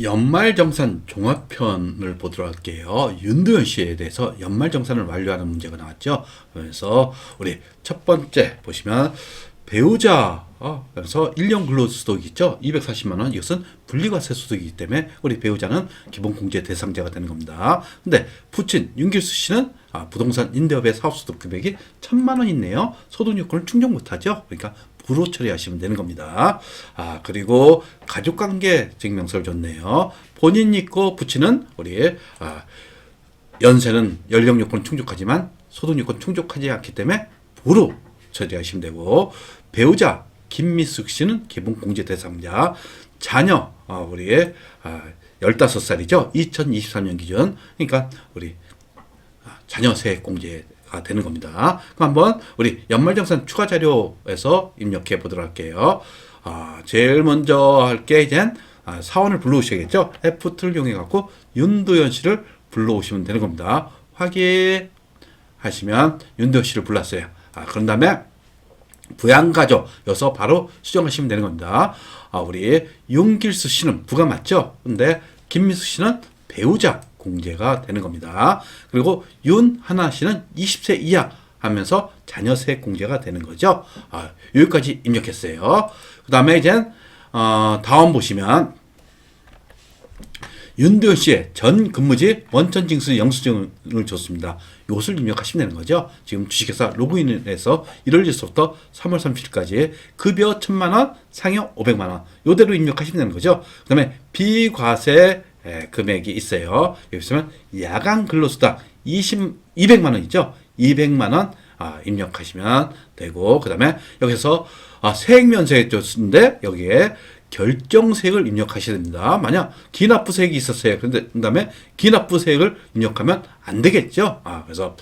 연말정산 종합편을 보도록 할게요. 윤도현 씨에 대해서 연말정산을 완료하는 문제가 나왔죠. 그래서 우리 첫 번째 보시면 배우자 어, 그래서 1년 근로소득 있죠. 240만 원. 이것은 분리과세 소득이기 때문에 우리 배우자는 기본 공제 대상자가 되는 겁니다. 근데 부친 윤길수 씨는 아, 부동산 임대업의 사업소득 금액이 1천만 원 있네요. 소득 요건을 충족 못하죠. 그러니까 부로 처리하시면 되는 겁니다. 아, 그리고 가족관계 증명서를 줬네요. 본인 있고 부친은 우리 아, 연세는 연령 요건 충족하지만 소득 요건 충족하지 않기 때문에 부로 처리하시면 되고 배우자 김미숙 씨는 기본 공제 대상자 자녀 어, 우리 아, 15살이죠. 2023년 기준. 그러니까 우리 아, 자녀 세액 공제 가 되는 겁니다. 그럼 한번 우리 연말정산 추가 자료에서 입력해 보도록 할게요. 아, 제일 먼저 할 게 이제 아, 사원을 불러오셔야겠죠. F2를 이용해 갖고 윤도현 씨를 불러오시면 되는 겁니다. 확인하시면 윤도현 씨를 불렀어요. 아, 그런 다음에 부양가족 여기서 바로 수정하시면 되는 겁니다. 아, 우리 윤길수 씨는 부가 맞죠? 근데 김미수 씨는 배우자 공제가 되는 겁니다. 그리고 윤하나 씨는 20세 이하 하면서 자녀 세액 공제가 되는 거죠. 아, 여기까지 입력했어요. 그 다음에 이제 어, 다음 보시면 윤도현 씨의 전 근무지 원천 징수 영수증을 줬습니다. 이것을 입력하시면 되는 거죠. 지금 주식회사 로그인을 해서 1월 1일부터 3월 30일까지 급여 1천만 원, 상여 500만 원. 요대로 입력하시면 되는 거죠. 그다음에 비과세 에, 금액이 있어요. 여기 보시면 야간 근로수당 20 200만 원 있죠. 200만 원 아, 입력하시면 되고 그 다음에 여기서 아, 세액면세 줬는데 여기에 결정세액을 입력하셔야 됩니다. 만약 기납부세액이 있었어요. 그런데 그 다음에 기납부세액을 입력하면 안 되겠죠. 아, 그래서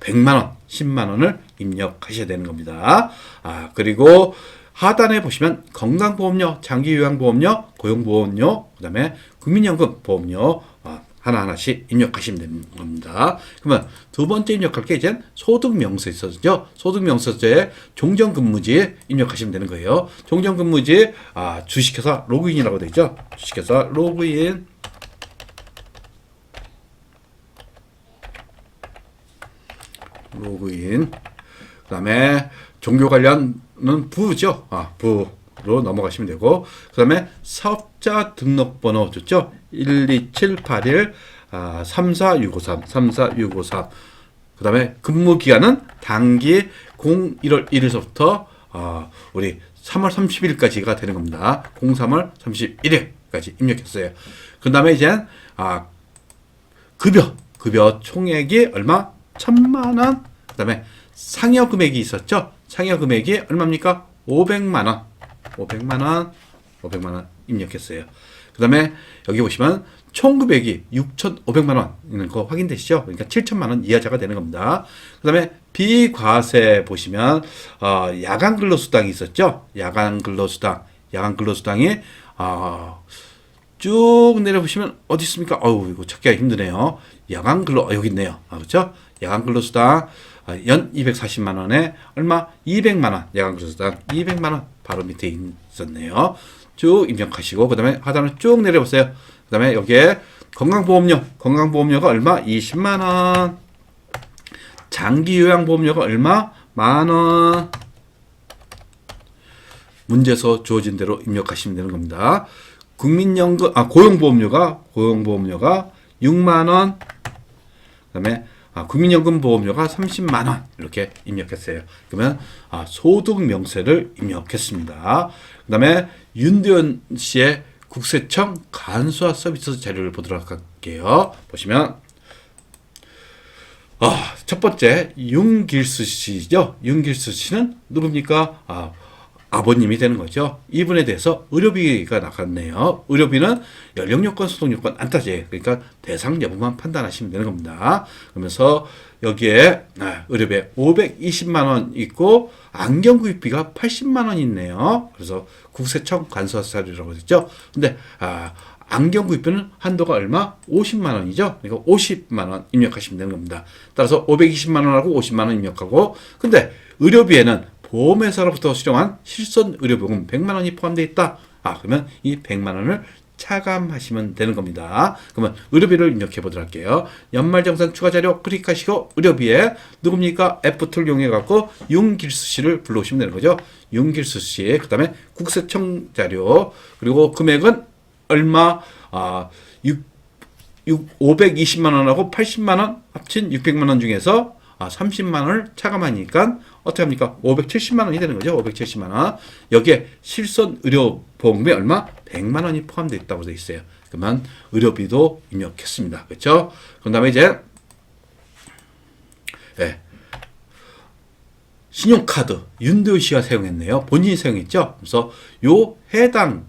100만 원, 10만 원을 입력하셔야 되는 겁니다. 아, 그리고 하단에 보시면 건강보험료, 장기요양보험료, 고용보험료, 그 다음에 국민연금 보험료 아, 하나하나씩 입력하시면 겁니다. 그러면 두 번째 입력할 게 이제 소득명세 있었죠. 소득명세서에 종전근무지에 입력하시면 되는 거예요. 종전근무지 아, 주식회사 로그인이라고 되어 있죠. 주식회사 로그인 로그인 그 다음에 종교 관련은 부죠. 아, 부 로 넘어가시면 되고 그 다음에 사업자 등록번호 줬죠. 12781 아, 34653 34653 그 다음에 근무 기간은 단기 01월 1일서부터 아, 우리 3월 30일까지가 되는 겁니다. 03월 31일까지 입력했어요. 그 다음에 이제 아, 급여 급여 총액이 얼마? 천만 원. 그 다음에 상여 금액이 있었죠. 상여 금액이 얼마입니까? 500만 원. 500만 원. 500만 원 입력했어요. 그 다음에 여기 보시면 총 금액이 6,500만 원 있는 거 확인되시죠? 그러니까 7천만 원 이하자가 되는 겁니다. 그 다음에 비과세 보시면 어, 야간 근로수당이 있었죠? 야간 근로수당, 야간 근로수당이 어, 쭉 내려보시면 어디 있습니까? 어우 이거 찾기가 힘드네요. 야간 근로 어, 여기 있네요. 아, 그렇죠? 야간 근로수당 아, 연 240만 원에 얼마? 200만 원. 야간 근로수당 200만 원 바로 밑에 있었네요. 쭉 입력하시고 그 다음에 하단을 쭉 내려보세요. 그 다음에 여기에 건강보험료, 건강보험료가 얼마? 20만 원. 장기요양보험료가 얼마? 만 원. 문제서 주어진 대로 입력하시면 되는 겁니다. 국민연금 아 고용보험료가 고용보험료가 6만 원. 그다음에 아, 국민연금 보험료가 30만 원 이렇게 입력했어요. 그러면 아, 소득 명세를 입력했습니다. 그다음에 윤대현 씨의 국세청 간소화 서비스 자료를 보도록 할게요. 보시면 아, 첫 번째 윤길수 씨죠. 윤길수 씨는 누굽니까? 아, 아버님이 되는 거죠. 이분에 대해서 의료비가 나갔네요. 의료비는 연령 요건, 소득 요건 안 따져요. 그러니까 대상 여부만 판단하시면 되는 겁니다. 그러면서 여기에 아, 의료비 520만 원 있고 안경 구입비가 80만 원 있네요. 그래서 국세청 간소사료라고 했죠. 근데 아, 안경 구입비는 한도가 얼마? 50만 원이죠. 그러니까 50만 원 입력하시면 되는 겁니다. 따라서 520만 원하고 50만 원 입력하고 근데 의료비에는 보험회사로부터 수령한 실손 의료보험 100만 원이 포함되어 있다. 아, 그러면 이 100만 원을 차감하시면 되는 겁니다. 그러면 의료비를 입력해 보도록 할게요. 연말정산 추가 자료 클릭하시고 의료비에 누굽니까? F2를 이용해 갖고 윤길수 씨를 불러오시면 되는 거죠. 윤길수 씨. 그다음에 국세청 자료 그리고 금액은 얼마? 아, 6 6 520만 원하고 80만 원 합친 600만 원 중에서 아, 30만 원을 차감하니까 어떻게 합니까? 570만 원이 되는 거죠. 570만 원. 여기에 실손 의료 보험금이 얼마? 100만 원이 포함되어 있다고 되어 있어요. 그러면 의료비도 입력했습니다. 그렇죠? 그다음에 이제 예. 신용카드 윤도현 씨가 사용했네요. 본인이 사용했죠. 그래서 요 해당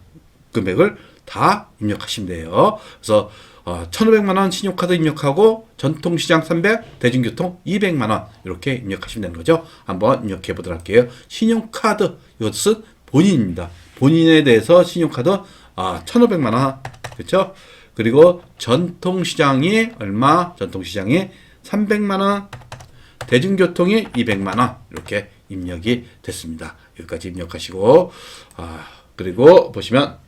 금액을 다 입력하시면 돼요. 그래서 어, 1,500만 원 신용카드 입력하고 전통시장 300, 대중교통 200만 원 이렇게 입력하시면 되는 거죠. 한번 입력해 보도록 할게요. 신용카드 이것은 본인입니다. 본인에 대해서 신용카드 아, 1,500만 원 그렇죠? 그리고 전통시장이 얼마? 전통시장이 300만 원, 대중교통이 200만 원 이렇게 입력이 됐습니다. 여기까지 입력하시고 아, 그리고 보시면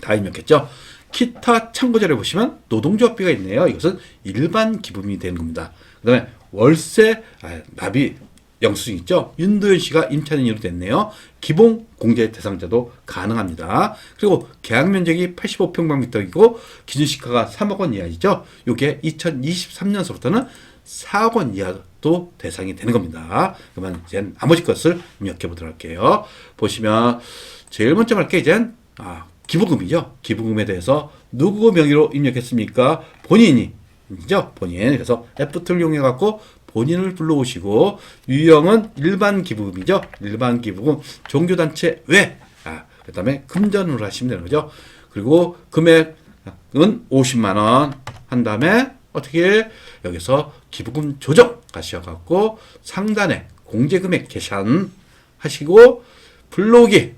다 입력했죠. 기타 참고자료 보시면 노동조합비가 있네요. 이것은 일반 기금이 되는 겁니다. 그 다음에 월세 아, 납입 영수증 있죠. 윤도현 씨가 임차인으로 됐네요. 기본 공제 대상자도 가능합니다. 그리고 계약 면적이 85평방미터이고 기준 시가가 3억 원 이하이죠. 이게 2023년서부터는 4억 원 이하도 대상이 되는 겁니다. 그러면 이제 나머지 것을 입력해 보도록 할게요. 보시면 제일 먼저 할게 이제 아, 기부금이죠. 기부금에 대해서 누구 명의로 입력했습니까? 본인이 이죠. 본인. 그래서 F2를 이용해 갖고 본인을 불러오시고 유형은 일반 기부금이죠. 일반 기부금 종교 단체 외. 아, 그다음에 금전으로 하시면 되는 거죠. 그리고 금액은 50만 원한 다음에 어떻게 여기서 기부금 조정 가셔 갖고 상단에 공제 금액 계산 하시고 불러오기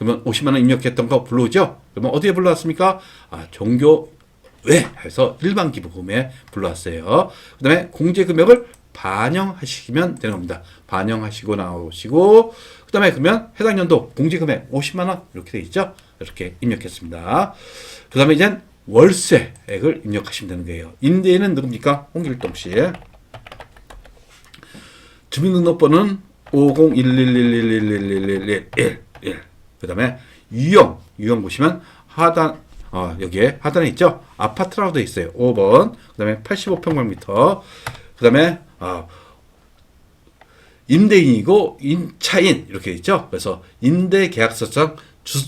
그러면 50만 원 입력했던 거 불러오죠? 그러면 어디에 불러왔습니까? 아, 종교 왜 해서 일반 기부금에 불러왔어요. 그 다음에 공제 금액을 반영하시면 되는 겁니다. 반영하시고 나오시고 그 다음에 그러면 해당 연도 공제 금액 50만 원 이렇게 돼 있죠? 이렇게 입력했습니다. 그 다음에 이제 월세액을 입력하시면 되는 거예요. 임대인은 누굽니까? 홍길동 씨. 주민등록번호는 501111111111. 그 다음에 유형, 유형 보시면 하단, 어, 여기에 하단에 있죠? 아파트라고 되어 있어요. 5번. 그 다음에 85평방미터. 그 다음에, 어, 임대인이고 임차인 이렇게 있죠. 그래서 임대 계약서상 주,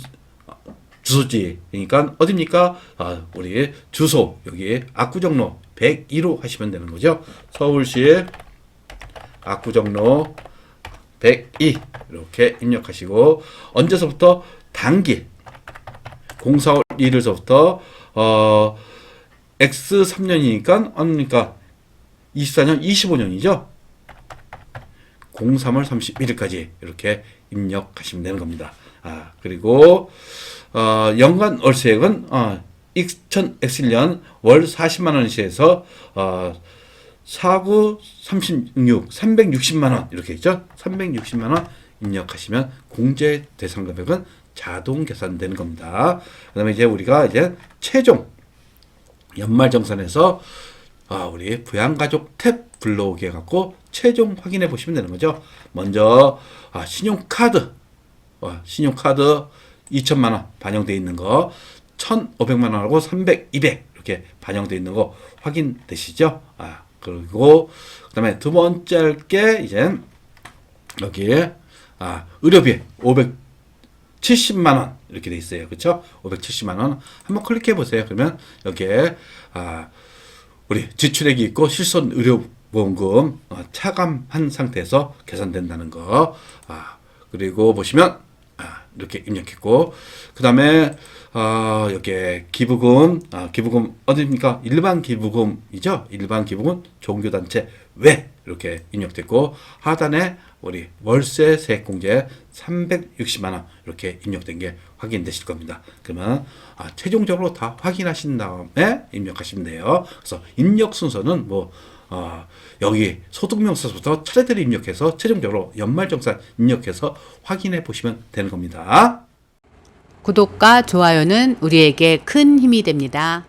주소지니까 어디입니까? 아, 우리 주소 여기 압구정로 102로 하시면 되는 거죠. 서울시 압구정로 102 이렇게 입력하시고 언제서부터 단기 04월 1일서부터 어 X 3년이니까 언니까 24년 25년이죠. 03월 31일까지 이렇게 입력하시면 되는 겁니다. 아, 그리고 어, 연간 월세액은 어, 2000X1년 월 40만 원시에서 어, 49, 36, 360만 원 이렇게 있죠. 360만 원 입력하시면 공제 대상 금액은 자동 계산되는 겁니다. 그다음에 이제 우리가 이제 최종 연말 정산에서 아, 우리 부양가족 탭 불러오게 해갖고 최종 확인해 보시면 되는 거죠. 먼저 아, 신용카드 어, 신용카드 2천만 원 반영돼 있는 거 1,500만 원하고 300, 200 이렇게 반영돼 있는 거 확인되시죠? 아, 그리고 그다음에 두 번째 게 이제 여기에 아, 의료비 570만 원 이렇게 돼 있어요. 그렇죠? 570만 원 한번 클릭해 보세요. 그러면 여기에 아, 우리 지출액이 있고 실손 의료 보험금 어, 차감한 상태에서 계산된다는 거. 아, 그리고 보시면 아, 이렇게 입력했고 그 다음에 어, 여기에 기부금 아, 기부금 어디입니까? 일반 기부금이죠. 일반 기부금 종교단체 외 이렇게 입력됐고 하단에 우리 월세 세액공제 360만 원 이렇게 입력된 게 확인되실 겁니다. 그러면 아, 최종적으로 다 확인하신 다음에 입력하시면 돼요. 그래서 입력 순서는 뭐 어, 여기 소득명세서부터 차례대로 입력해서 최종적으로 연말정산 입력해서 확인해 보시면 되는 겁니다. 구독과 좋아요는 우리에게 큰 힘이 됩니다.